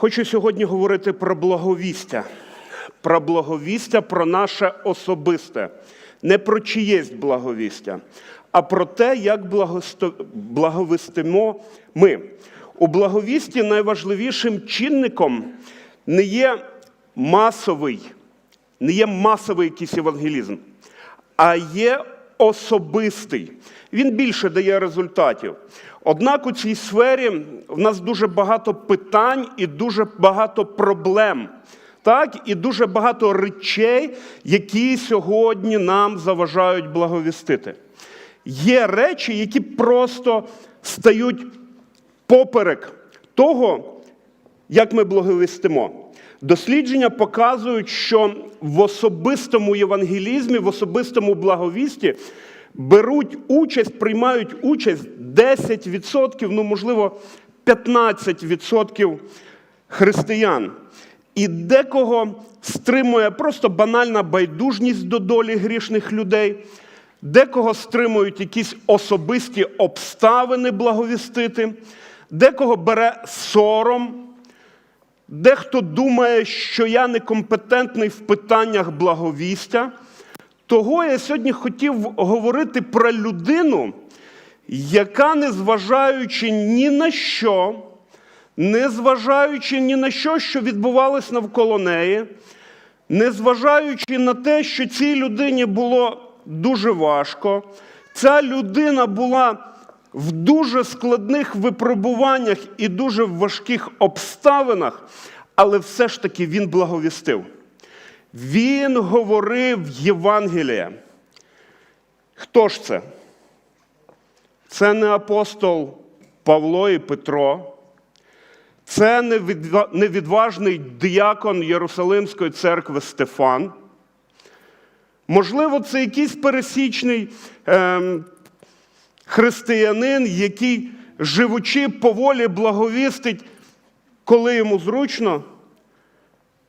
Хочу сьогодні говорити про благовістя. Про благовістя, про наше особисте. Не про чиєсь благовістя, а про те, як благовістимо ми. У благовісті найважливішим чинником не є масовий, не є масовий якийсь евангелізм, а є особистий. Він більше дає результатів. Однак у цій сфері в нас дуже багато питань і дуже багато проблем. Так, і дуже багато речей, які сьогодні нам заважають благовістити. Є речі, які просто стають поперек того, як ми благовістимо. Дослідження показують, що в особистому євангелізмі, в особистому благовісті беруть участь, приймають участь 10%, ну, можливо, 15% християн. І декого стримує просто банальна байдужність до долі грішних людей, декого стримують якісь особисті обставини благовістити, декого бере сором. Дехто думає, що я некомпетентний в питаннях благовістя. Того я сьогодні хотів говорити про людину, яка, незважаючи ні на що, незважаючи ні на що, що відбувалось навколо неї, незважаючи на те, що цій людині було дуже важко, ця людина була в дуже складних випробуваннях і дуже важких обставинах, але все ж таки він благовістив. Він говорив Євангеліє. Хто ж це? Це не апостол Павло і Петро, це невідважний діякон Єрусалимської церкви Стефан. Можливо, це якийсь пересічний ем, християнин, який, живучи поволі, благовістить, коли йому зручно.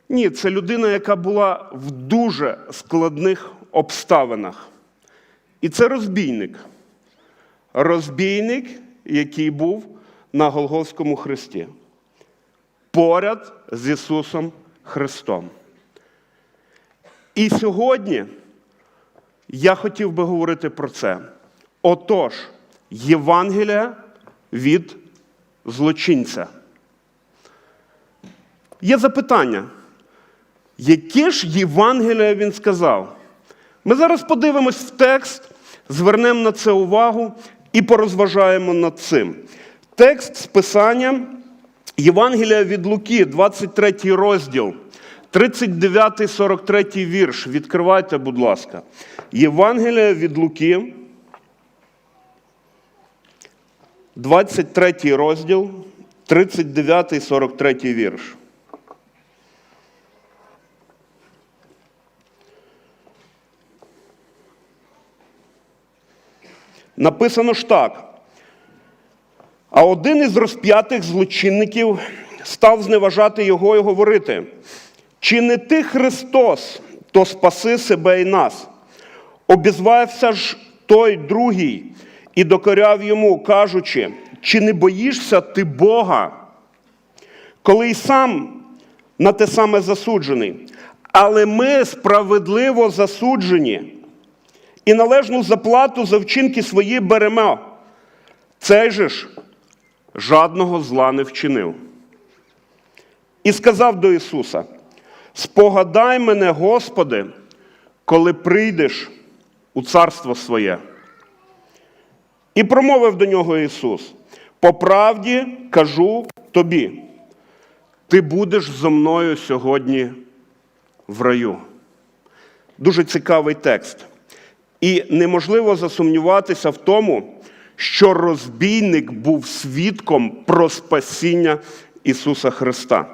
Ні, це людина, яка була в дуже складних обставинах. І це розбійник. Розбійник, який був на Голгофському хресті. Поряд з Ісусом Христом. І сьогодні я хотів би говорити про це. Отож, Євангелія від злочинця. Є запитання. Яке ж Євангелія він сказав? Ми зараз подивимось в текст, звернемо на це увагу і порозважаємо над цим. Текст з Писання Євангелія від Луки, 23 розділ, 39-43 вірш. Відкривайте, будь ласка. Євангелія від Луки, 23 розділ, 39-43 вірш. Написано ж так. А один із розп'ятих злочинників став зневажати його і говорити: чи не ти Христос, то спаси себе і нас? Обізвався ж той другий і докоряв йому, кажучи, чи не боїшся ти Бога, коли й сам на те саме засуджений? Але ми справедливо засуджені і належну заплату за вчинки свої беремо. Цей же ж жадного зла не вчинив. І сказав до Ісуса: Спогадай мене, Господи, коли прийдеш у царство своє. І промовив до нього Ісус: По правді кажу тобі, ти будеш зо мною сьогодні в раю. Дуже цікавий текст. І неможливо засумніватися в тому, що розбійник був свідком про спасіння Ісуса Христа,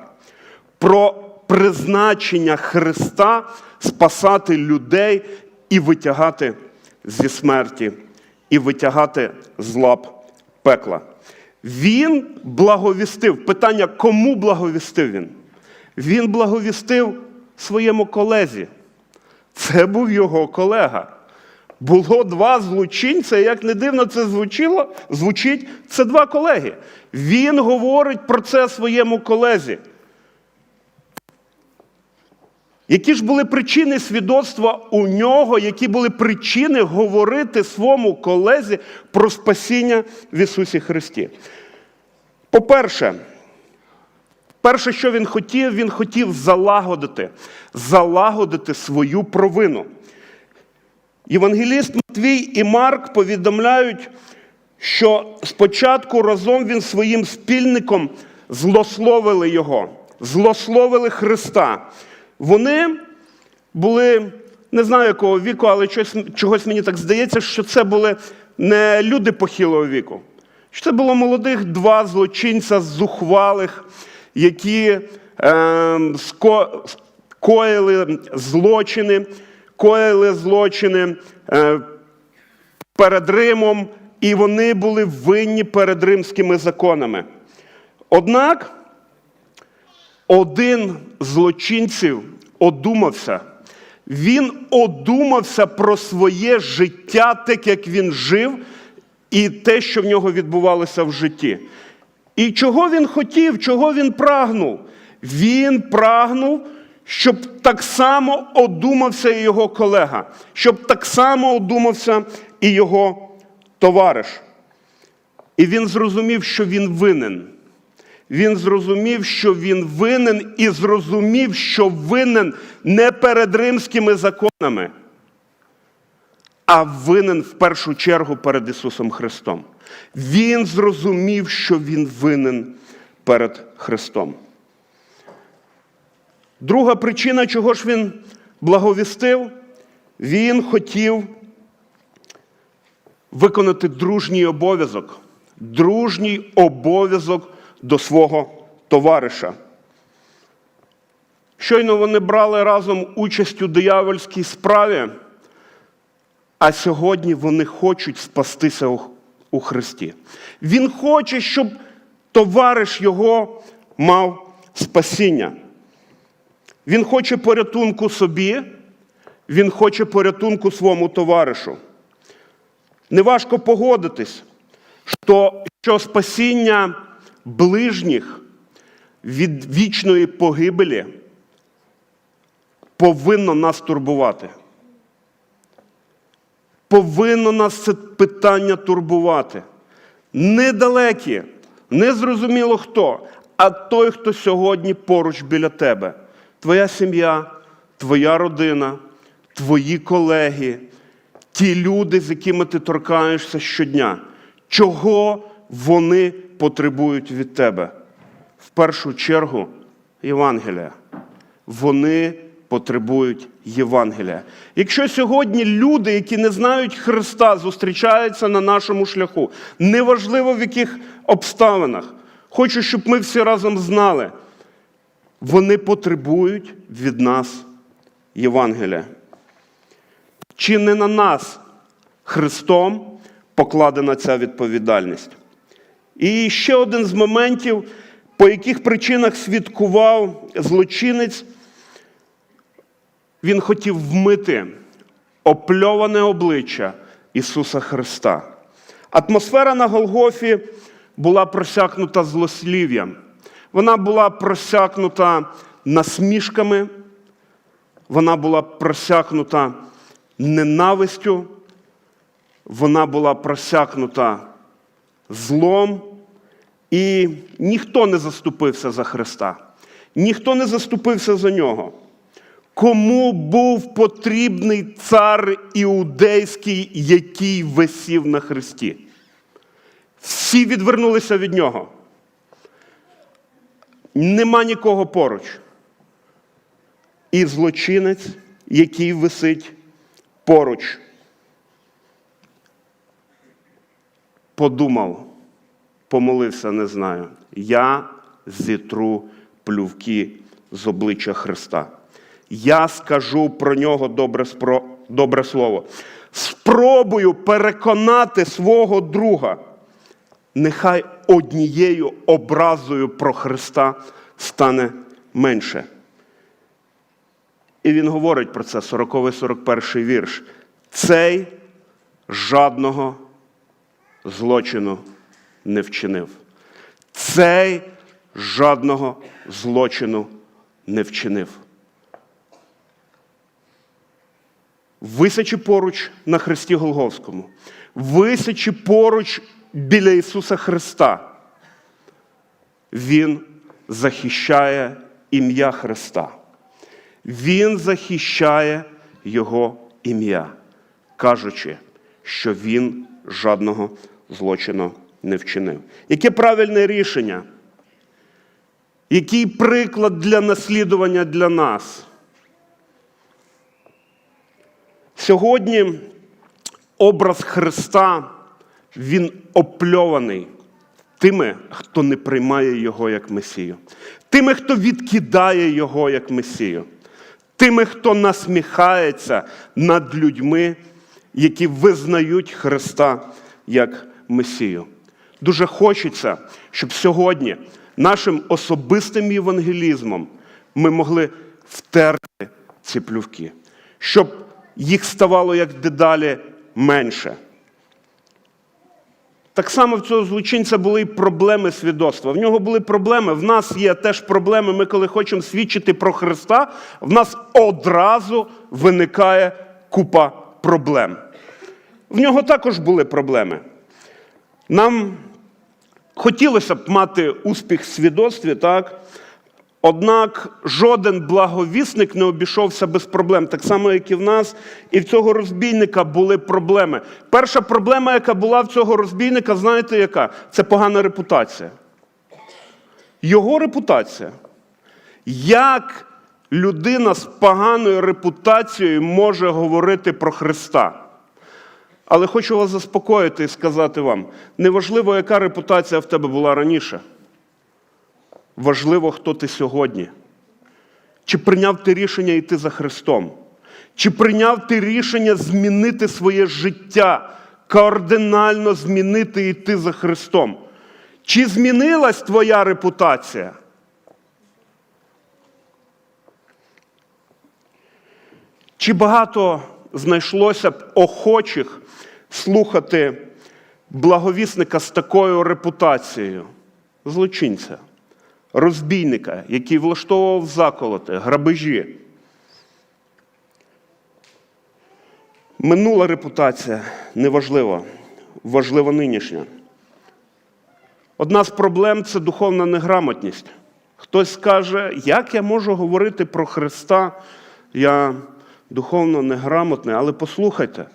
про призначення Христа спасати людей і витягати зі смерті, і витягати з лап пекла. Він благовістив. Питання, кому благовістив він? Він благовістив своєму колезі. Це був його колега. Було два злочинця, як не дивно це звучило, звучить, це два колеги. Він говорить про це своєму колезі. Які ж були причини свідоцтва у нього, які були причини говорити своєму колезі про спасіння в Ісусі Христі? По-перше, перше, що він хотів, він хотів залагодити, залагодити свою провину. Євангеліст Матвій і Марк повідомляють, що спочатку разом він своїм спільником злословили його, злословили Христа. Вони були, не знаю якого віку, але чогось, чогось мені так здається, що це були не люди похилого віку. Що це було молодих два злочинця зухвалих, які е, ско, коїли злочини, коїли злочини е, перед Римом, і вони були винні перед римськими законами. Однак один злочинців одумався. Він одумався про своє життя, так як він жив, і те, що в нього відбувалося в житті. І чого він хотів, чого він прагнув? Він прагнув, щоб так само одумався і його колега, щоб так само одумався і його товариш. І він зрозумів, що він винен. Він зрозумів, що він винен, і зрозумів, що винен не перед римськими законами, а винен в першу чергу перед Ісусом Христом. Він зрозумів, що він винен перед Христом. Друга причина, чого ж він благовістив, він хотів виконати дружній обов'язок, дружній обов'язок до свого товариша. Щойно вони брали разом участь у диявольській справі, а сьогодні вони хочуть спастися у- Христі. Він хоче, щоб товариш його мав спасіння. Він хоче порятунку собі, він хоче порятунку своєму товаришу. Неважко погодитись, що, що спасіння ближніх від вічної погибелі повинно нас турбувати. Повинно нас це питання турбувати. Недалекі, незрозуміло хто, а той, хто сьогодні поруч біля тебе. Твоя сім'я, твоя родина, твої колеги, ті люди, з якими ти торкаєшся щодня. Чого вони потребують від тебе? В першу чергу Євангелія. Вони потребують Євангелія. Якщо сьогодні люди, які не знають Христа, зустрічаються на нашому шляху, неважливо в яких обставинах, хочу, щоб ми всі разом знали, вони потребують від нас Євангелія. Чи не на нас Христом покладена ця відповідальність? І ще один з моментів, по яких причинах свідкував злочинець, він хотів вмити опльоване обличчя Ісуса Христа. Атмосфера на Голгофі була просякнута злослів'ям. Вона була просякнута насмішками, вона була просякнута ненавистю, вона була просякнута злом, і ніхто не заступився за Христа, ніхто не заступився за нього. Кому був потрібний цар іудейський, який висів на Христі? Всі відвернулися від нього. Нема нікого поруч. І злочинець, який висить поруч, подумав, помолився, не знаю. Я зітру плювки з обличчя Христа. Я скажу про нього добре, спро- добре слово. Спробую переконати свого друга. Нехай однією образою про Христа стане менше. І він говорить про це 40-41 вірш. Цей жадного злочину не вчинив. Цей жадного злочину не вчинив. висячи поруч на Христі Голговському, висячи поруч біля Ісуса Христа, Він захищає ім'я Христа. Він захищає Його ім'я, кажучи, що Він жодного злочину не вчинив. Яке правильне рішення? Який приклад для наслідування для нас? Сьогодні образ Христа, він опльований тими, хто не приймає Його як Месію, тими, хто відкидає Його як Месію, тими, хто насміхається над людьми, які визнають Христа як Месію. Дуже хочеться, щоб сьогодні нашим особистим євангелізмом ми могли втерти ці плювки, щоб їх ставало як дедалі менше. Так само в цього злочинця були і проблеми свідоцтва. В нього були проблеми. В нас є теж проблеми. Ми, коли хочемо свідчити про Христа, в нас одразу виникає купа проблем. В нього також були проблеми. Нам хотілося б мати успіх в свідоцтві, так? Однак жоден благовісник не обійшовся без проблем, так само, як і в нас, і в цього розбійника були проблеми. Перша проблема, яка була в цього розбійника, знаєте яка? Це погана репутація. Його репутація. Як людина з поганою репутацією може говорити про Христа? Але хочу вас заспокоїти і сказати вам: неважливо, яка репутація в тебе була раніше. Важливо, хто ти сьогодні. Чи прийняв ти рішення йти за Христом? Чи прийняв ти рішення змінити своє життя, кардинально змінити і йти за Христом? Чи змінилась твоя репутація? Чи багато знайшлося б охочих слухати благовісника з такою репутацією? Злочинця розбійника, який влаштовував заколоти, грабежі. Минула репутація неважлива, важлива нинішня. Одна з проблем це духовна неграмотність. Хтось скаже, як я можу говорити про Христа, я духовно неграмотний, але послухайте.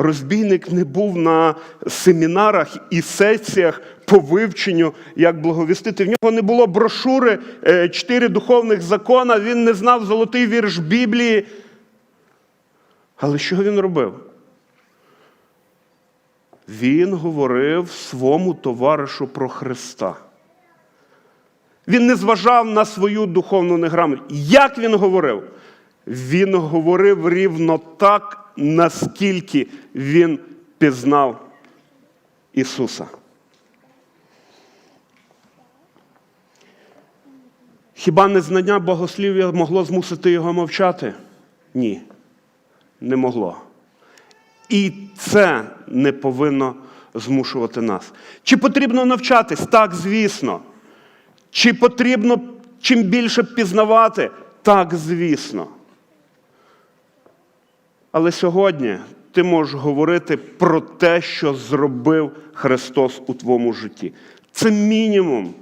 Розбійник не був на семінарах і сесіях по вивченню, як благовістити. В нього не було брошури е, чотири духовних закона, він не знав золотий вірш Біблії. Але що він робив? Він говорив своєму товаришу про Христа. Він не зважав на свою духовну неграмотність. Як він говорив? Він говорив рівно так наскільки він пізнав Ісуса. Хіба незнання богослів'я могло змусити його мовчати? Ні, не могло. І це не повинно змушувати нас. Чи потрібно навчатись? Так, звісно. Чи потрібно чим більше пізнавати? Так, звісно. Але сьогодні ти можеш говорити про те, що зробив Христос у твоєму житті. Це мінімум,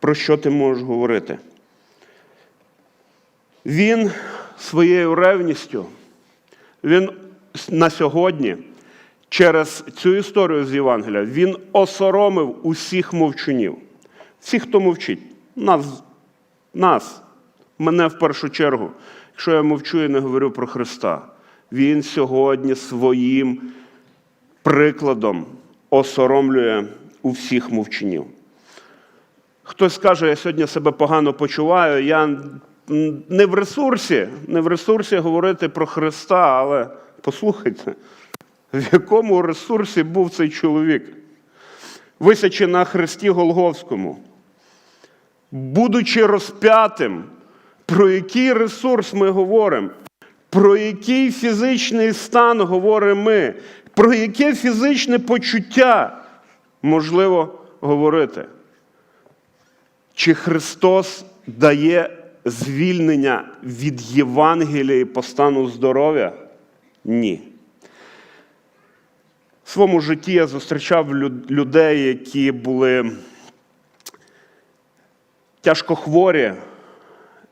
про що ти можеш говорити. Він своєю ревністю, він на сьогодні, через цю історію з Євангелія, він осоромив усіх мовчунів. Всіх, хто мовчить, нас, нас, мене в першу чергу, якщо я мовчу і не говорю про Христа. Він сьогодні своїм прикладом осоромлює у всіх мовчинів. Хтось скаже, я сьогодні себе погано почуваю, я не в ресурсі, не в ресурсі говорити про Христа, але послухайте, в якому ресурсі був цей чоловік, висячи на Христі Голговському, будучи розп'ятим, про який ресурс ми говоримо? Про який фізичний стан говоримо ми? Про яке фізичне почуття можливо говорити? Чи Христос дає звільнення від Євангелії по стану здоров'я? Ні. В своєму житті я зустрічав людей, які були тяжко хворі,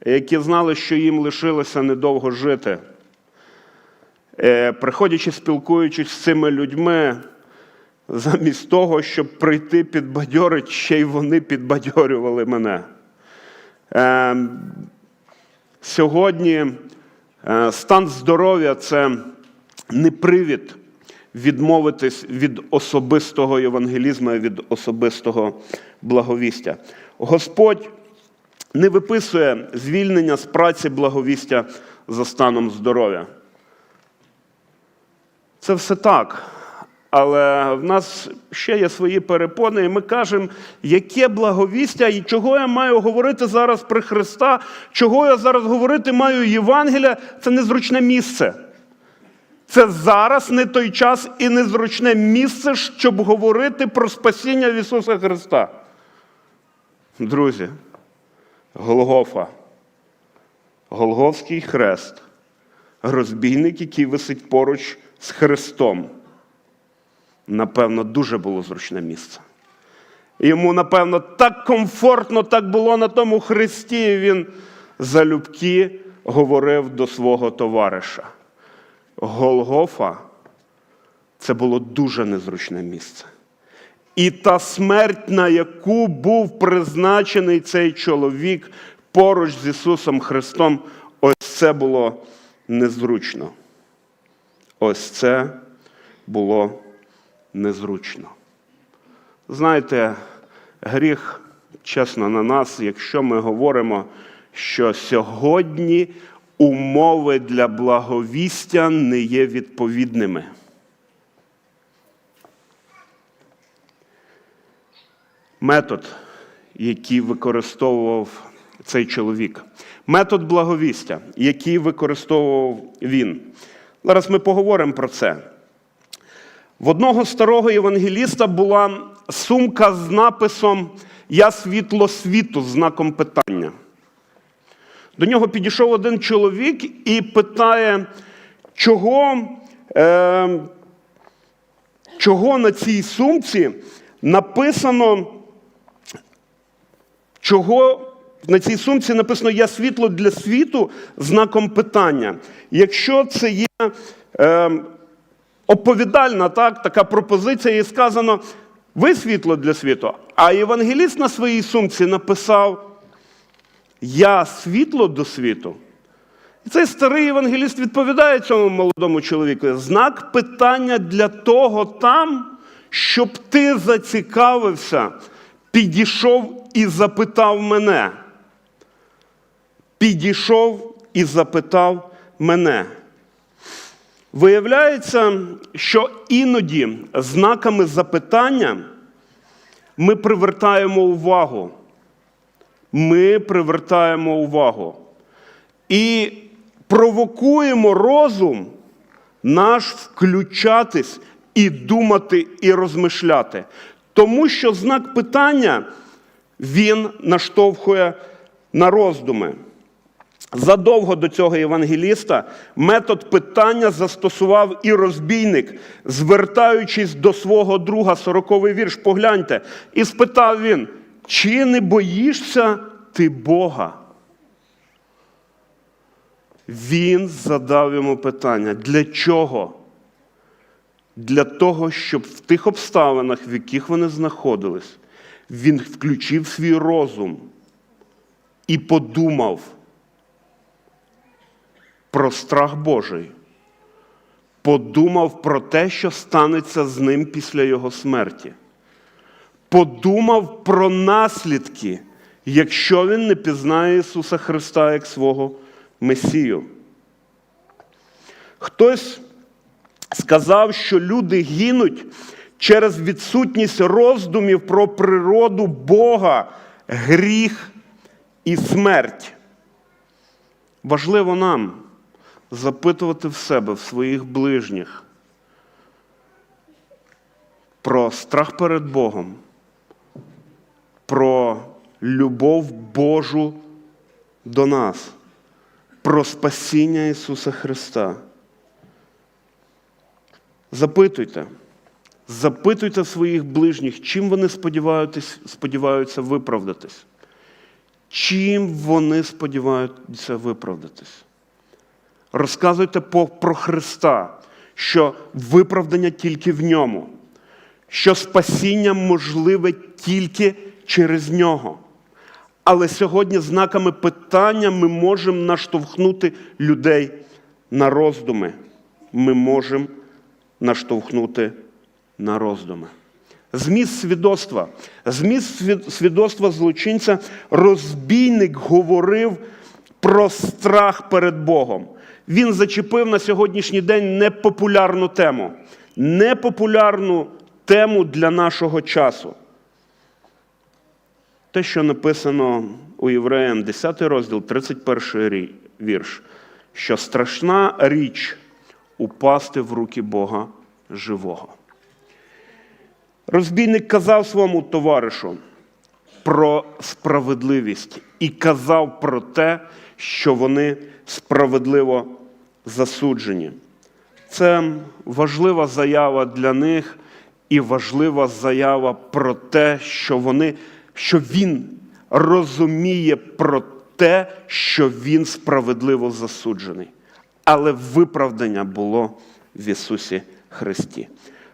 які знали, що їм лишилося недовго жити. Е, Приходячи, спілкуючись з цими людьми, замість того, щоб прийти підбадьорити, ще й вони підбадьорювали мене. Е, Сьогодні е, стан здоров'я це не привід відмовитись від особистого євангелізму від особистого благовістя. Господь не виписує звільнення з праці благовістя за станом здоров'я. Це все так. Але в нас ще є свої перепони, і ми кажемо, яке благовістя, і чого я маю говорити зараз при Христа, чого я зараз говорити маю Євангелія, це незручне місце. Це зараз не той час і незручне місце, щоб говорити про спасіння Ісуса Христа. Друзі, Голгофа, Голговський хрест, розбійник, який висить поруч з Христом. Напевно, дуже було зручне місце. Йому, напевно, так комфортно так було на тому хресті, він залюбки говорив до свого товариша. Голгофа це було дуже незручне місце. І та смерть, на яку був призначений цей чоловік поруч з Ісусом Христом, ось це було незручно. Ось це було незручно. Знаєте, гріх, чесно, на нас, якщо ми говоримо, що сьогодні умови для благовістя не є відповідними. Метод, який використовував цей чоловік. Метод благовістя, який використовував він. Зараз ми поговоримо про це. В одного старого євангеліста була сумка з написом Я світло світу з знаком питання. До нього підійшов один чоловік і питає, чого, е, чого на цій сумці написано, чого на цій сумці написано Я світло для світу знаком питання. Якщо це є е, оповідальна так, така пропозиція, і сказано, ви світло для світу, а євангеліст на своїй сумці написав Я світло до світу. І цей старий євангеліст відповідає цьому молодому чоловіку. Знак питання для того там, щоб ти зацікавився, підійшов і запитав мене. Підійшов і запитав мене. Виявляється, що іноді знаками запитання ми привертаємо увагу. Ми привертаємо увагу і провокуємо розум наш включатись і думати, і розмишляти. Тому що знак питання він наштовхує на роздуми. Задовго до цього євангеліста метод питання застосував і розбійник, звертаючись до свого друга, сороковий вірш, погляньте, і спитав він, чи не боїшся ти Бога? Він задав йому питання, для чого? Для того, щоб в тих обставинах, в яких вони знаходились, він включив свій розум і подумав про страх Божий, подумав про те, що станеться з ним після його смерті. Подумав про наслідки, якщо він не пізнає Ісуса Христа як свого Месію. Хтось сказав, що люди гинуть через відсутність роздумів про природу Бога, гріх і смерть. Важливо нам запитувати в себе, в своїх ближніх про страх перед Богом, про любов Божу до нас, про спасіння Ісуса Христа. Запитуйте, запитуйте своїх ближніх, чим вони сподіваються, виправдатись. Чим вони сподіваються виправдатись? Розказуйте про Христа, що виправдання тільки в ньому, що спасіння можливе тільки через нього. Але сьогодні знаками питання ми можемо наштовхнути людей на роздуми. Ми можемо наштовхнути на роздуми. Зміст свідоцтва. Зміст свідоцтва злочинця розбійник говорив про страх перед Богом. Він зачепив на сьогоднішній день непопулярну тему. Непопулярну тему для нашого часу. Те, що написано у Євреям 10 розділ, 31 вірш, що страшна річ упасти в руки Бога живого. Розбійник казав своєму товаришу про справедливість і казав про те, що вони справедливо засуджені. Це важлива заява для них і важлива заява про те, що вони, що він розуміє про те, що він справедливо засуджений. Але виправдання було в Ісусі Христі.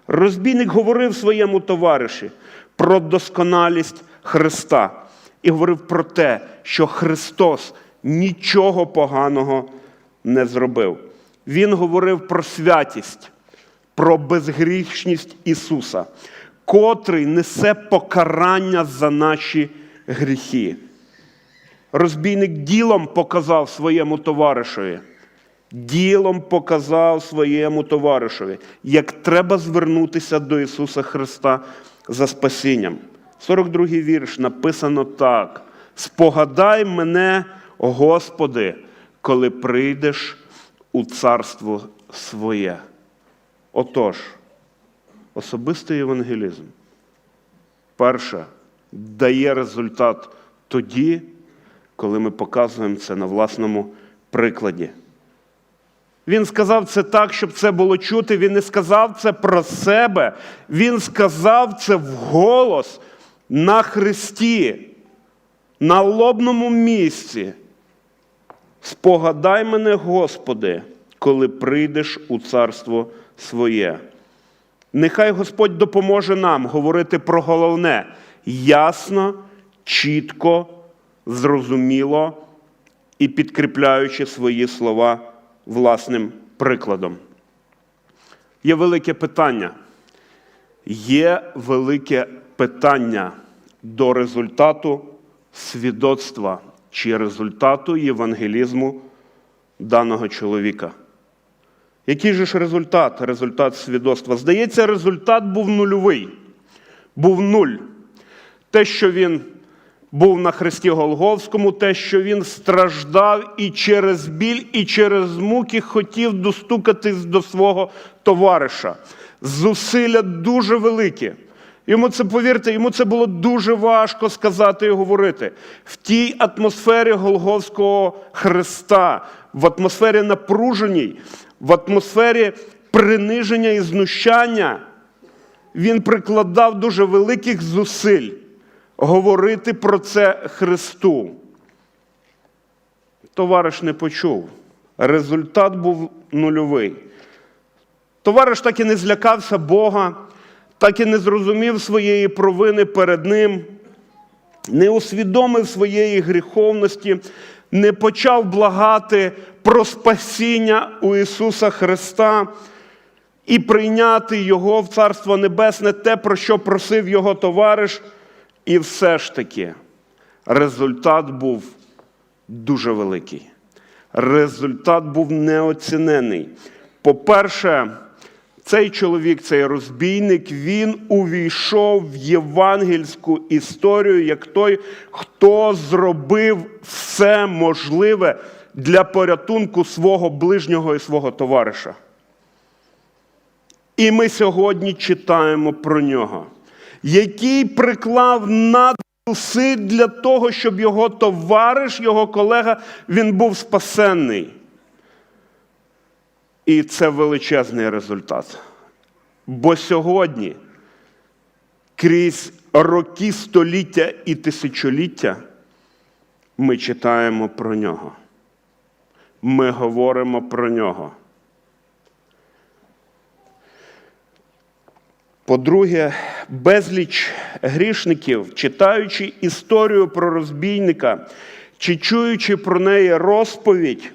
Розбійник говорив своєму товариші про досконалість Христа і говорив про те, що Христос нічого поганого не зробив. Він говорив про святість, про безгрішність Ісуса, котрий несе покарання за наші гріхи. Розбійник ділом показав своєму товаришеві, ділом показав своєму товаришеві, як треба звернутися до Ісуса Христа за спасінням. 42-й вірш написано так: Спогадай мене, Господи, коли прийдеш у царство своє. Отож, особистий євангелізм перше дає результат тоді, коли ми показуємо це на власному прикладі. Він сказав це так, щоб це було чути. Він не сказав це про себе. Він сказав це вголос на Христі, на лобному місці. Спогадай мене, Господи, коли прийдеш у царство своє. Нехай Господь допоможе нам говорити про головне ясно, чітко, зрозуміло і підкріпляючи свої слова власним прикладом. Є велике питання. Є велике питання до результату свідоцтва чи результату євангелізму даного чоловіка. Який же ж результат? Результат свідоцтва? Здається, результат був нульовий. Був нуль. Те, що він був на хресті Голговському, те, що він страждав і через біль, і через муки хотів достукатись до свого товариша. Зусилля дуже великі. Йому це, повірте, йому це було дуже важко сказати і говорити. В тій атмосфері Голговського Христа, в атмосфері напруженій, в атмосфері приниження і знущання, він прикладав дуже великих зусиль говорити про це Христу. Товариш не почув. Результат був нульовий. Товариш так і не злякався Бога, так і не зрозумів своєї провини перед Ним, не усвідомив своєї гріховності, не почав благати про спасіння у Ісуса Христа і прийняти Його в Царство Небесне, те, про що просив Його товариш. І все ж таки результат був дуже великий. Результат був неоцінений. По-перше, цей чоловік, цей розбійник, він увійшов в євангельську історію як той, хто зробив все можливе для порятунку свого ближнього і свого товариша. І ми сьогодні читаємо про нього, який приклав надзусиль для того, щоб його товариш, його колега, він був спасенний. І це величезний результат. Бо сьогодні, крізь роки століття і тисячоліття, ми читаємо про нього. Ми говоримо про нього. По-друге, безліч грішників, читаючи історію про розбійника чи чуючи про неї розповідь,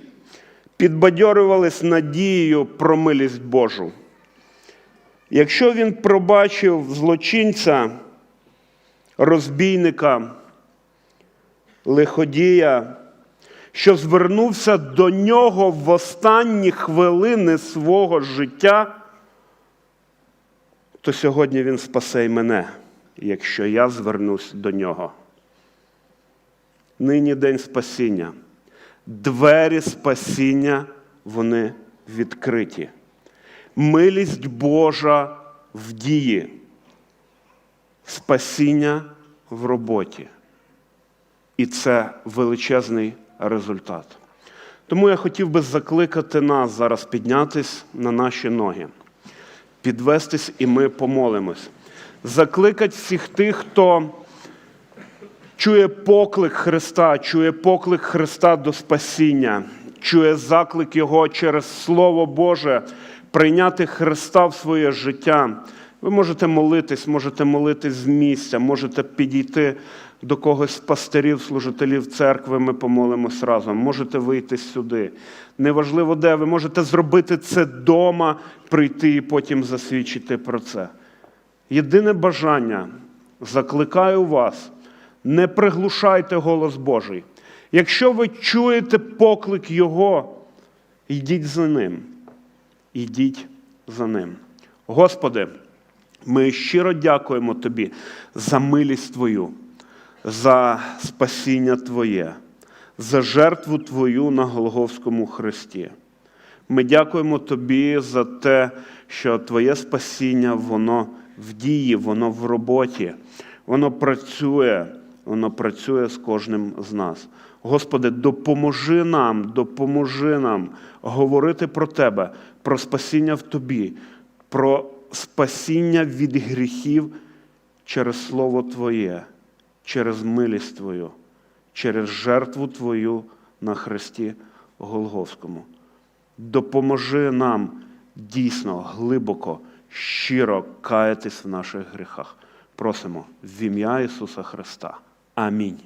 підбадьорювались надією про милість Божу. Якщо він пробачив злочинця, розбійника, лиходія, що звернувся до нього в останні хвилини свого життя, то сьогодні він спасе й мене, якщо я звернусь до нього. Нині день спасіння. Двері спасіння, вони відкриті. Милість Божа в дії, спасіння в роботі. І це величезний результат. Тому я хотів би закликати нас зараз піднятись на наші ноги, підвестись, і ми помолимось. Закликати всіх тих, хто чує поклик Христа, чує поклик Христа до спасіння, чує заклик Його через Слово Боже прийняти Христа в своє життя. Ви можете молитись, можете молитись з місця, можете підійти до когось з пастирів, служителів церкви, ми помолимось разом. Можете вийти сюди. Неважливо, де ви можете зробити це вдома, прийти і потім засвідчити про це. Єдине бажання закликаю вас, не приглушайте голос Божий. Якщо ви чуєте поклик Його, йдіть за ним. Йдіть за ним. Господи, ми щиро дякуємо Тобі за милість Твою, за спасіння Твоє, за жертву Твою на Голговському хресті. Ми дякуємо Тобі за те, що Твоє спасіння, воно в дії, воно в роботі, воно працює, воно працює з кожним з нас. Господи, допоможи нам, допоможи нам говорити про Тебе, про спасіння в Тобі, про спасіння від гріхів через Слово Твоє, через милість Твою, через жертву Твою на Христі Голговському. Допоможи нам дійсно глибоко, щиро каятись в наших гріхах. Просимо в ім'я Ісуса Христа. Амінь.